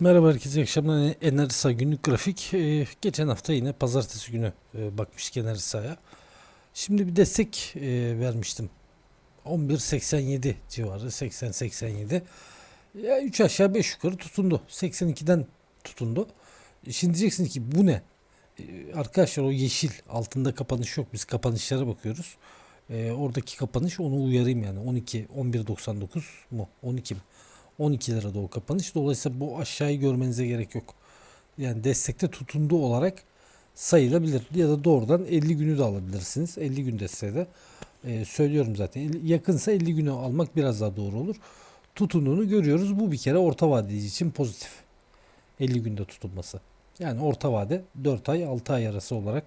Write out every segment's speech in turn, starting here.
Merhaba herkese, iyi akşamlar. Enerjisa günlük grafik. Ee, geçen hafta yine pazartesi günü e, bakmıştık Enerjisa'ya. Şimdi bir destek e, vermiştim. 11.87 civarı, 80-87. Ya 3 aşağı 5 yukarı tutundu. 82'den tutundu. E, Şimdi diyeceksiniz ki bu ne? E, arkadaşlar o yeşil altında kapanış yok. Biz kapanışlara bakıyoruz. E, oradaki kapanış onu uyarayım yani. 12, 11.99 mu? 12 mi? 12 lirada o kapanış. Dolayısıyla bu aşağıyı görmenize gerek yok. Yani destekte tutundu olarak sayılabilir. Ya da doğrudan 50 günü de alabilirsiniz. 50 gün desteği de e, söylüyorum zaten. Yakınsa 50 günü almak biraz daha doğru olur. Tutunduğunu görüyoruz. Bu bir kere orta vadeli için pozitif. 50 günde tutunması. Yani orta vade 4 ay 6 ay arası olarak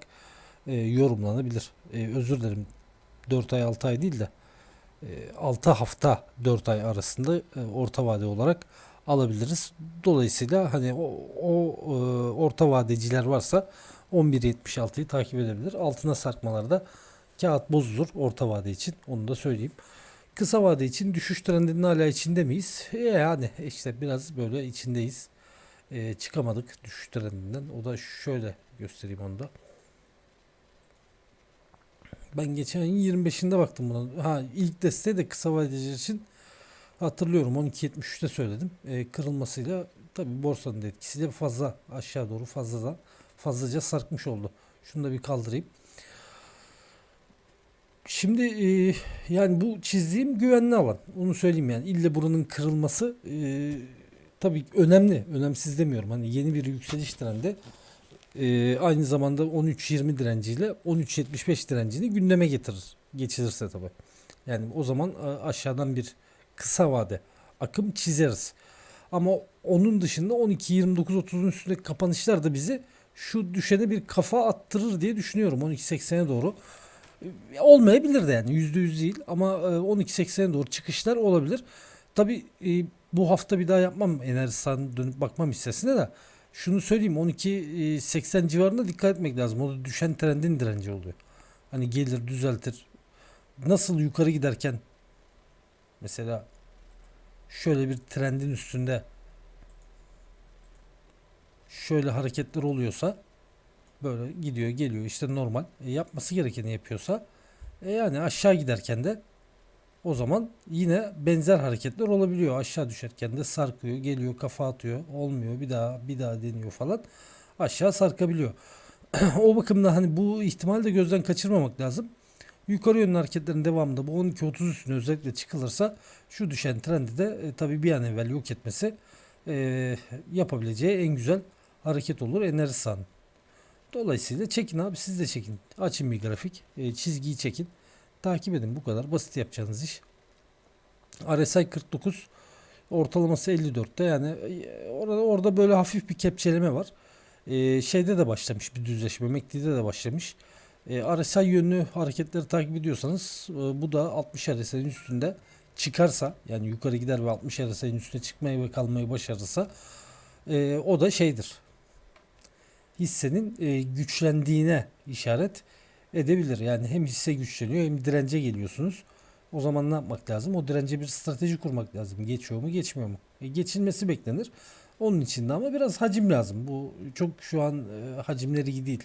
e, yorumlanabilir. E, özür dilerim 4 ay 6 ay değil de 6 hafta 4 ay arasında e, orta vade olarak alabiliriz. Dolayısıyla hani o, o e, orta vadeciler varsa 11.76'yı takip edebilir. Altına sarkmalarda kağıt bozulur orta vade için. Onu da söyleyeyim. Kısa vade için düşüş trendinin hala içinde miyiz? E, yani işte biraz böyle içindeyiz. E, çıkamadık düşüş trendinden. O da şöyle göstereyim onu da. Ben geçen ayın 25'inde baktım buna. Ha ilk desteği de kısa vadeciler için hatırlıyorum 12.73'te söyledim. Ee, kırılmasıyla tabi borsanın da etkisiyle fazla aşağı doğru fazla da fazlaca sarkmış oldu. Şunu da bir kaldırayım. Şimdi e, yani bu çizdiğim güvenli alan. Onu söyleyeyim yani. İlle buranın kırılması e, tabii önemli. Önemsiz demiyorum. Hani yeni bir yükseliş trendi ee, aynı zamanda 13.20 direnciyle 13.75 direncini gündeme getirir. Geçilirse tabi. Yani o zaman a- aşağıdan bir kısa vade akım çizeriz. Ama onun dışında 12.29.30'un üstündeki kapanışlar da bizi şu düşene bir kafa attırır diye düşünüyorum 12.80'e doğru. Ee, Olmayabilir de yani %100 değil ama e, 12.80'e doğru çıkışlar olabilir. Tabi bu hafta bir daha yapmam enerjiden dönüp bakmam hissesine de şunu söyleyeyim 12.80 civarında dikkat etmek lazım. O da düşen trendin direnci oluyor. Hani gelir düzeltir. Nasıl yukarı giderken mesela şöyle bir trendin üstünde şöyle hareketler oluyorsa böyle gidiyor geliyor işte normal E, yapması gerekeni yapıyorsa e yani aşağı giderken de o zaman yine benzer hareketler olabiliyor. Aşağı düşerken de sarkıyor, geliyor, kafa atıyor, olmuyor, bir daha bir daha deniyor falan. Aşağı sarkabiliyor. o bakımdan hani bu ihtimali de gözden kaçırmamak lazım. Yukarı yönlü hareketlerin devamında bu 12-30 üstüne özellikle çıkılırsa şu düşen trendi de e, tabii bir an evvel yok etmesi e, yapabileceği en güzel hareket olur enerji sahanın. Dolayısıyla çekin abi siz de çekin. Açın bir grafik. e, çizgiyi çekin. Takip edin bu kadar basit yapacağınız iş. RSI 49 ortalaması 54'te yani e, orada orada böyle hafif bir kepçeleme var. Ee, şeyde de başlamış bir düzleşme. MACD'de de başlamış. Ee, RSI yönlü hareketleri takip ediyorsanız e, bu da 60 RSI'nin üstünde çıkarsa yani yukarı gider ve 60 RSI'nin üstüne çıkmayı ve kalmayı başarırsa e, o da şeydir. Hissenin e, güçlendiğine işaret edebilir. Yani hem hisse güçleniyor hem dirence geliyorsunuz. O zaman ne yapmak lazım? O dirence bir strateji kurmak lazım. Geçiyor mu geçmiyor mu? E, geçilmesi beklenir. Onun için de ama biraz hacim lazım. Bu çok şu an e, hacimleri iyi değil.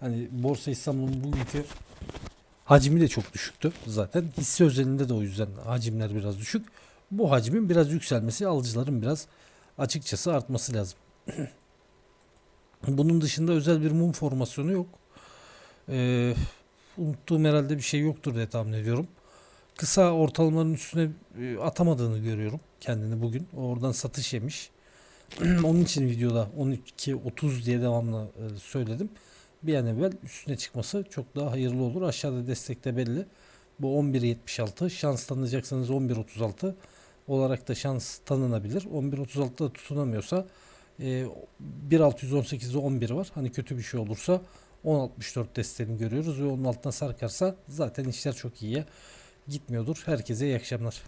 Hani Borsa İstanbul'un bugünkü hacmi de çok düşüktü zaten. Hisse özelinde de o yüzden hacimler biraz düşük. Bu hacmin biraz yükselmesi, alıcıların biraz açıkçası artması lazım. Bunun dışında özel bir mum formasyonu yok. Ee, unuttuğum herhalde bir şey yoktur diye tahmin ediyorum. Kısa ortalamaların üstüne e, atamadığını görüyorum kendini bugün. Oradan satış yemiş. Onun için videoda 12.30 diye devamlı e, söyledim. Bir an evvel üstüne çıkması çok daha hayırlı olur. Aşağıda destekte belli. Bu 11.76. Şans tanıyacaksanız 11.36 olarak da şans tanınabilir. 11.36'da tutunamıyorsa e, 1.618'de 11 var. Hani kötü bir şey olursa 10.64 desteğini görüyoruz ve onun altına sarkarsa zaten işler çok iyiye gitmiyordur. Herkese iyi akşamlar.